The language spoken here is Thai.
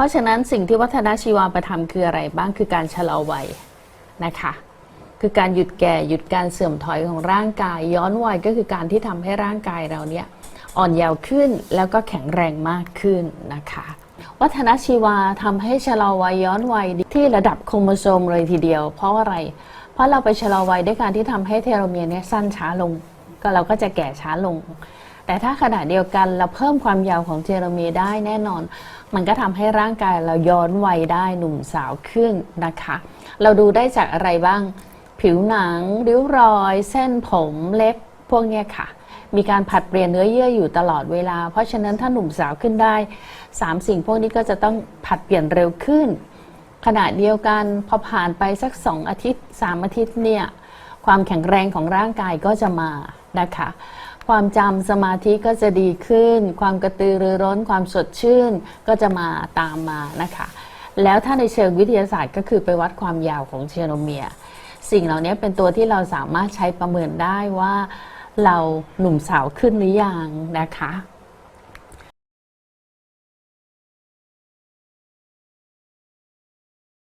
ราะฉะนั้นสิ่งที่วัฒนชีวาประทำคืออะไรบ้างคือการชะลอวัยนะคะคือการหยุดแก่หยุดการเสื่อมถอยของร่างกาย ย้อนวัยก็คือการที่ทำให้ร่างกายเราเนี่ยอ่อนเยาว์ขึ้นแล้วก็แข็งแรงมากขึ้นนะคะ วัฒนชีวาทำให้ชะลอวัยย้อนวัยที่ระดับโครโมโซมเลยทีเดียว เพราะอะไร เพราะเราไปชะลอวัยด้วยการที่ทำให้เทโลเมียร์เนี่ยสั้นช้าลง ก็เราก็จะแก่ช้าลง แต่ถ้าขณะเดียวกันเราเพิ่มความยาวของเทโลเมียร์ได้แน่นอน มันก็ทำให้ร่างกายเราย้อนวัยได้หนุ่มสาวขึ้นนะคะ เราดูได้จากอะไรบ้าง ผิวหนัง ริ้วรอย เส้นผมเล็บพวกเนี้ยค่ะ มีการผัดเปลี่ยนเนื้อเยื่ออยู่ตลอดเวลา เพราะฉะนั้นถ้าหนุ่มสาวขึ้นได้สามสิ่งพวกนี้ก็จะต้องผัดเปลี่ยนเร็วขึ้น ขณะเดียวกันพอผ่านไปสักสองอาทิตย์สามอาทิตย์เนี่ยความแข็งแรงของร่างกายก็จะมานะคะ ความจำสมาธิก็จะดีขึ้น ความกระตือรือร้น ความสดชื่นก็จะมาตามมานะคะ แล้วถ้าในเชิงวิทยาศาสตร์ก็คือไปวัดความยาวของเชโนเมีย สิ่งเหล่านี้เป็นตัวที่เราสามารถใช้ประเมินได้ว่า เราหนุ่มสาวขึ้นหรือยังนะคะ